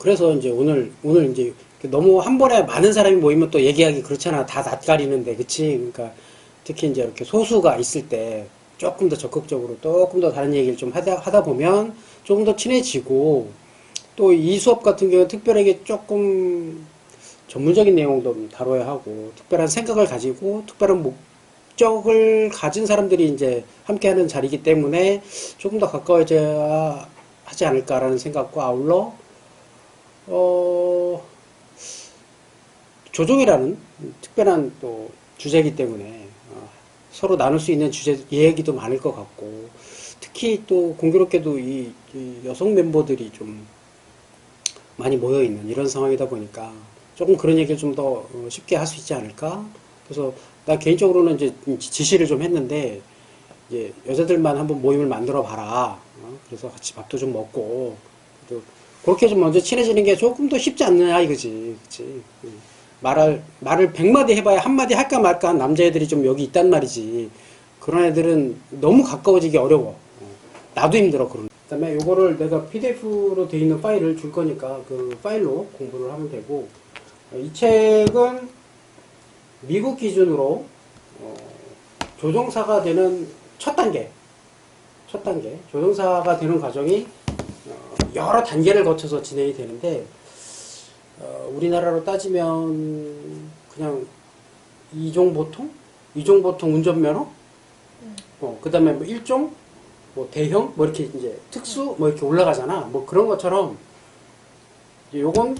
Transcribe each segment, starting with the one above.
그래서 이제 오늘 오늘 이제 너무 한 번에 많은 사람이 모이면 또 얘기하기 그렇잖아. 다 낯가리는데, 그치? 그러니까 특히 이제 이렇게 소수가 있을 때 조금 더 적극적으로 조금 더 다른 얘기를 좀 하다, 하다 보면 조금 더 친해지고 또 이 수업 같은 경우는 특별하게 조금 전문적인 내용도 다뤄야 하고 특별한 생각을 가지고 특별한 목적을 가진 사람들이 이제 함께하는 자리이기 때문에 조금 더 가까워져야 하지 않을까라는 생각과 아울러 어 조종이라는 특별한 또 주제이기 때문에 어, 서로 나눌 수 있는 주제 얘기도 많을 것 같고 특히 또 공교롭게도 이, 이 여성 멤버들이 좀 많이 모여 있는 이런 상황이다 보니까 조금 그런 얘기를 좀 더 쉽게 할 수 있지 않을까 그래서 나 개인적으로는 이제 지시를 좀 했는데 이제 여자들만 한번 모임을 만들어 봐라 어? 그래서 같이 밥도 좀 먹고 또 그렇게 좀 먼저 친해지는 게 조금 더 쉽지 않느냐 이거지. 그치? 응. 말을 말을 백마디 해봐야 한마디 할까 말까 한 남자애들이 좀 여기 있단 말이지. 그런 애들은 너무 가까워지기 어려워. 어. 나도 힘들어 그런 그 다음에 요거를 내가 PDF로 돼 있는 파일을 줄 거니까 그 파일로 공부를 하면 되고 어, 이 책은 미국 기준으로 어, 조종사가 되는 첫 단계. 첫 단계. 조종사가 되는 과정이 어, 여러 단계를 거쳐서 진행이 되는데 어, 우리나라로 따지면 그냥 이종 보통? 이종 보통 운전면허? 어, 그 다음에 뭐 일종? 뭐 대형? 뭐 이렇게 이제 특수? 뭐 이렇게 올라가잖아. 뭐 그런 것처럼 요건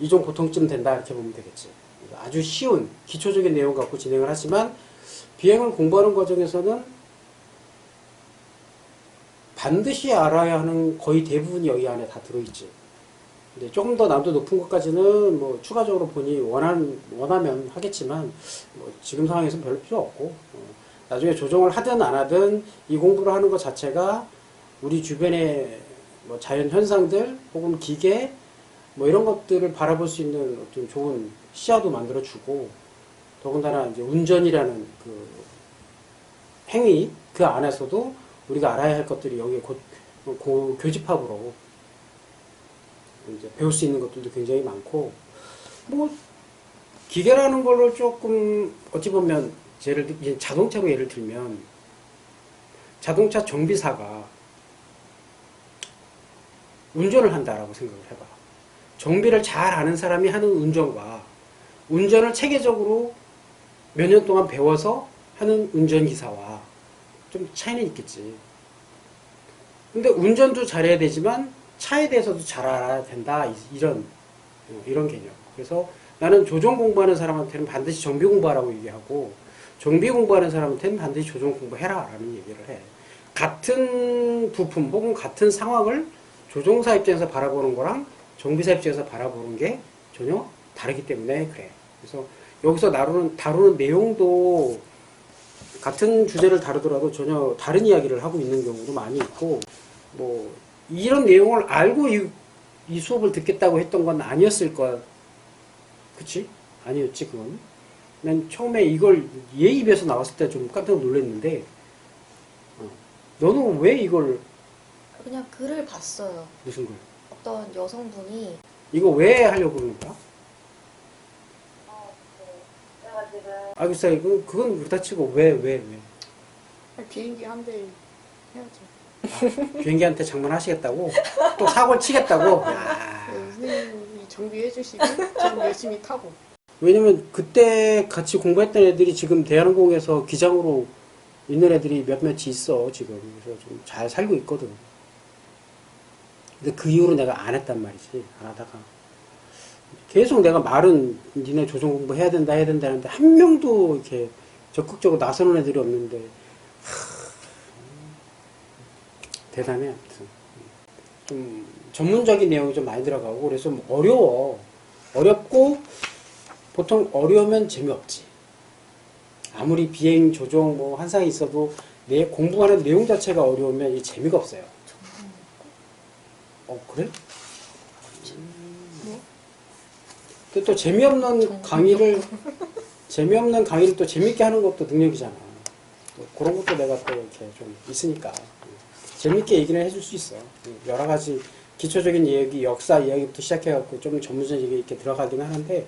이종 보통쯤 된다 이렇게 보면 되겠지. 아주 쉬운 기초적인 내용 갖고 진행을 하지만 비행을 공부하는 과정에서는 반드시 알아야 하는 거의 대부분이 여기 안에 다 들어있지. 근데 조금 더 난도 높은 것까지는 뭐 추가적으로 본인이 원한, 원하면 하겠지만 뭐 지금 상황에서는 별로 필요 없고 어, 나중에 조정을 하든 안 하든 이 공부를 하는 것 자체가 우리 주변의 뭐 자연 현상들 혹은 기계 뭐 이런 것들을 바라볼 수 있는 어떤 좋은 시야도 만들어 주고 더군다나 이제 운전이라는 그 행위 그 안에서도 우리가 알아야 할 것들이 여기에 곧 고- 교집합으로 이제 배울 수 있는 것들도 굉장히 많고 뭐 기계라는 걸로 조금 어찌 보면 예를 자동차로 예를 들면 자동차 정비사가 운전을 한다라고 생각을 해봐. 정비를 잘 아는 사람이 하는 운전과 운전을 체계적으로 몇 년 동안 배워서 하는 운전기사와 좀 차이는 있겠지. 근데 운전도 잘해야 되지만 차에 대해서도 잘 알아야 된다. 이- 이런, 어, 이런 개념. 그래서 나는 조종 공부하는 사람한테는 반드시 정비 공부하라고 얘기하고 정비 공부하는 사람한테는 반드시 조종 공부해라. 라는 얘기를 해. 같은 부품 혹은 같은 상황을 조종사 입장에서 바라보는 거랑 정비사 입장에서 바라보는 게 전혀 다르기 때문에 그래. 그래서 여기서 다루는, 다루는 내용도 같은 주제를 다루더라도 전혀 다른 이야기를 하고 있는 경우도 많이 있고, 뭐, 이런 내용을 알고 이, 이 수업을 듣겠다고 했던 건 아니었을 거야. 그치? 아니었지, 그건. 난 처음에 이걸 얘 입에서 나왔을 때 좀 깜짝 놀랐는데, 어, 너는 왜 이걸, 그냥 글을 봤어요. 무슨 걸, 어떤 여성분이 이거 왜 하려고 그러는 거야? 아, 글쎄, 이거, 그건 그렇다 치고, 왜, 왜, 왜? 비행기 한 대 해야죠. 아, 비행기한테 장만하시겠다고? 또 사고를 치겠다고? 야. 네, 선생님이 정비해 주시고 저는 열심히 타고. 왜냐면 그때 같이 공부했던 애들이 지금 대한항공에서 기장으로 있는 애들이 몇몇이 있어, 지금. 그래서 좀 잘 살고 있거든. 근데 그 이후로 내가 안 했단 말이지, 안 하다가. 계속 내가 말은 니네 조정 공부 해야 된다, 해야 된다 하는데 한 명도 이렇게 적극적으로 나서는 애들이 없는데, 하, 대단해, 아무튼. 좀 전문적인 내용이 좀 많이 들어가고, 그래서 좀 어려워. 어렵고, 보통 어려우면 재미없지. 아무리 비행 조종 뭐 한상이 있어도 내 공부하는 내용 자체가 어려우면 이 재미가 없어요. 어 그래? 뭐? 또 재미없는 강의를 재미없는 강의를 또 재밌게 하는 것도 능력이잖아. 또 그런 것도 내가 또 이렇게 좀 있으니까 재밌게 얘기를 해줄 수 있어. 여러 가지 기초적인 이야기, 역사 이야기부터 시작해갖고 좀 전문적인 얘기 이렇게 들어가긴 하는데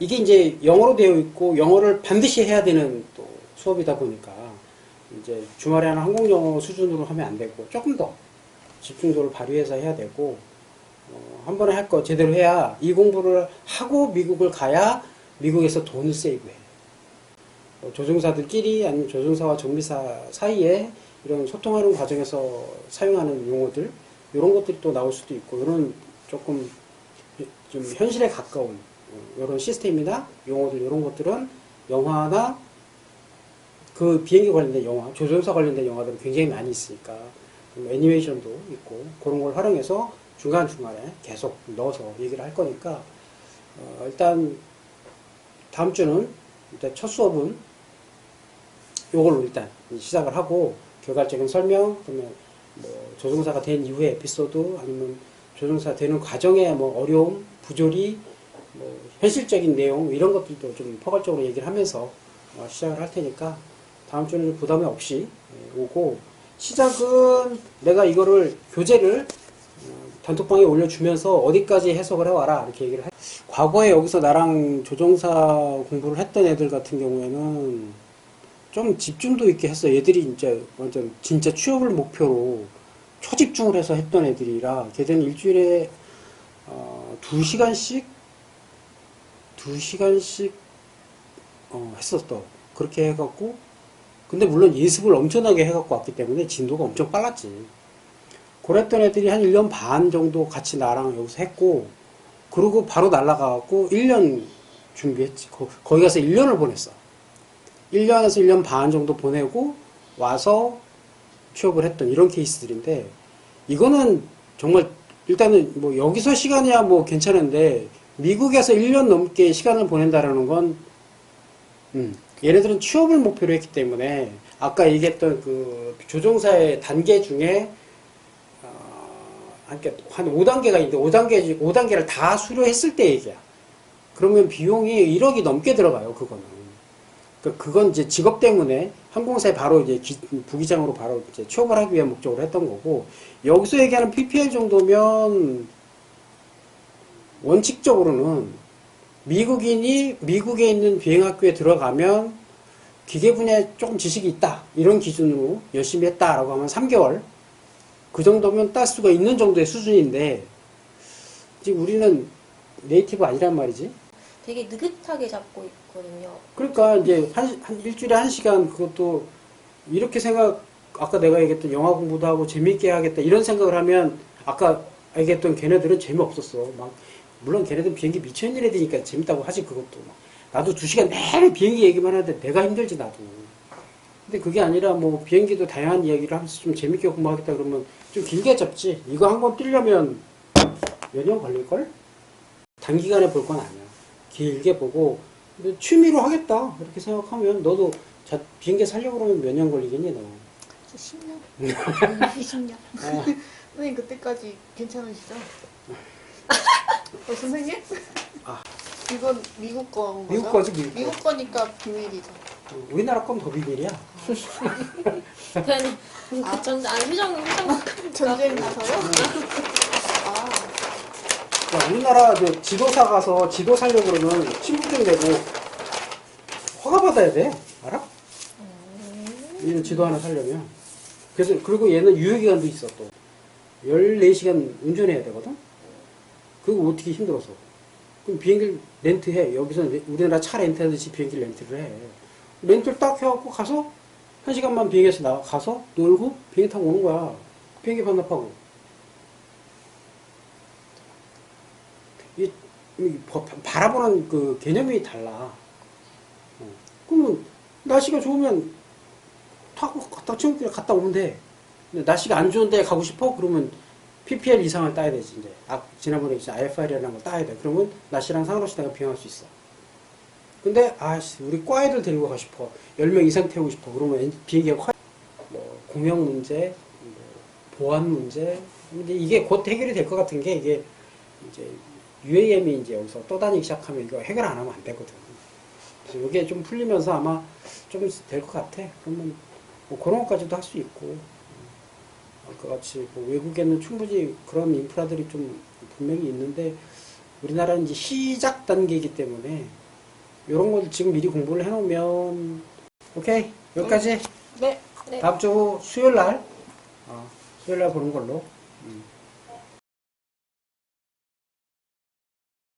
이게 이제 영어로 되어 있고 영어를 반드시 해야 되는 또 수업이다 보니까 이제 주말에 하는 한국 영어 수준으로 하면 안 되고 조금 더 집중도를 발휘해서 해야 되고 어, 한 번에 할 거 제대로 해야 이 공부를 하고 미국을 가야 미국에서 돈을 세이브해. 어, 조종사들끼리 아니면 조종사와 정비사 사이에 이런 소통하는 과정에서 사용하는 용어들 이런 것들이 또 나올 수도 있고 이런 조금 좀 현실에 가까운 이런 시스템이나 용어들 이런 것들은 영화나 그 비행기 관련된 영화, 조종사 관련된 영화들은 굉장히 많이 있으니까 좀 애니메이션도 있고 그런 걸 활용해서 중간중간에 계속 넣어서 얘기를 할 거니까 어, 일단 다음 주는 일단 첫 수업은 요걸로 일단 시작을 하고 결과적인 설명 그러면 뭐 조종사가 된 이후의 에피소드 아니면 조종사 되는 과정의 뭐 어려움, 부조리, 뭐 현실적인 내용 이런 것들도 좀 포괄적으로 얘기를 하면서 어, 시작을 할 테니까 다음 주는 좀 부담이 없이 예, 오고 시작은 내가 이거를 교재를 어, 단톡방에 올려주면서 어디까지 해석을 해와라 이렇게 얘기를 해. 과거에 여기서 나랑 조종사 공부를 했던 애들 같은 경우에는 좀 집중도 있게 했어. 얘들이 진짜 완전 진짜 취업을 목표로 초집중을 해서 했던 애들이라 걔들은 일주일에 어, 두 시간씩 두 시간씩 어, 했었어. 그렇게 해갖고 근데 물론 예습을 엄청나게 해갖고 왔기 때문에 진도가 엄청 빨랐지. 그랬던 애들이 한 1년 반 정도 같이 나랑 여기서 했고 그리고 바로 날라가갖고 1년 준비했지. 거, 거기 가서 1년을 보냈어. 1년에서 1년 반 정도 보내고 와서 취업을 했던 이런 케이스들인데 이거는 정말 일단은 뭐 여기서 시간이야 뭐 괜찮은데 미국에서 1년 넘게 시간을 보낸다라는 건 음, 얘네들은 취업을 목표로 했기 때문에 아까 얘기했던 그 조종사의 단계 중에 어, 한 5단계가 있는데 5단계, 5단계를 다 수료했을 때 얘기야. 그러면 비용이 1억이 넘게 들어가요, 그거는. 그, 그건 이제 직업 때문에 항공사에 바로 이제 기- 부기장으로 바로 이제 취업을 하기 위한 목적으로 했던 거고, 여기서 얘기하는 PPL 정도면 원칙적으로는 미국인이 미국에 있는 비행학교에 들어가면 기계 분야에 조금 지식이 있다. 이런 기준으로 열심히 했다라고 하면 3개월. 그 정도면 딸 수가 있는 정도의 수준인데, 지금 우리는 네이티브 아니란 말이지. 되게 느긋하게 잡고 있거든요. 그러니까 이제 한, 한 일주일에 한 시간 그것도 이렇게 생각, 아까 내가 얘기했던 영화 공부도 하고 재밌게 하겠다 이런 생각을 하면 아까 얘기했던 걔네들은 재미없었어. 막, 물론 걔네들은 비행기 미쳐있는 애들이니까 재밌다고 하지 그것도. 막. 나도 두 시간 내내 비행기 얘기만 하는데 내가 힘들지 나도. 근데 그게 아니라 뭐 비행기도 다양한 이야기를 하면서 좀 재밌게 공부하겠다 그러면 좀 길게 잡지. 이거 한번 뛰려면 몇 년 걸릴걸? 단기간에 볼 건 아니야. 길게 보고 근데 취미로 하겠다 이렇게 생각하면 너도 자, 비행기 살려고 그러면 몇 년 걸리겠니 너? 10년? 20년. 아, 선생님 그때까지 괜찮으시죠? 어, 선생님? 아. 이건 미국 거인 거죠? 미국 거지 미국 거. 미국 거니까 비밀이죠. 어, 우리나라 건 더 비밀이야. 그냥 그 전, 아니, 회장, 회장. 전쟁 나서요? 아, 야, 우리나라 저 지도사 가서 지도 살려고 그러면 신분증 내고 허가 받아야 돼. 알아? 이런 지도 하나 살려면. 그래서 그리고 얘는 유효기간도 있어 또. 14시간 운전해야 되거든. 그거 어떻게 힘들어서. 그럼 비행기 렌트해. 여기서 우리나라 차 렌트하듯이 비행기 렌트를 해. 렌트를 딱 해갖고 가서 한 시간만 비행해서 나가 가서 놀고 비행기 타고 오는 거야. 비행기 반납하고. 이, 이 바- 바라보는 그 개념이 달라. 어. 그러면 날씨가 좋으면 타고 갔다 친구끼리 갔다 오면 돼. 근데 날씨가 안 좋은데 가고 싶어? 그러면 PPL 이상을 따야 되지 이제. 아, 지난번에 이제 IFR이라는 걸 따야 돼. 그러면 날씨랑 상관없이 내가 비행할 수 있어. 근데 아씨 우리 과 애들 데리고 가고 싶어. 10명 이상 태우고 싶어. 그러면 엔- 비행기가 커. 뭐 공영 문제, 뭐 보안 문제. 근데 이게 곧 해결이 될 것 같은 게 이게 이제 UAM이 이제 여기서 떠다니기 시작하면 이거 해결 안 하면 안 되거든. 그래서 이게 좀 풀리면서 아마 좀 될 것 같아. 그러면 뭐 그런 것까지도 할 수 있고. 어, 것 같이 뭐 외국에는 충분히 그런 인프라들이 좀 분명히 있는데 우리나라는 이제 시작 단계이기 때문에 이런 걸 지금 미리 공부를 해놓으면 오케이 여기까지 네. 네. 다음 주 수요일 날 어, 수요일 날 보는 걸로 음.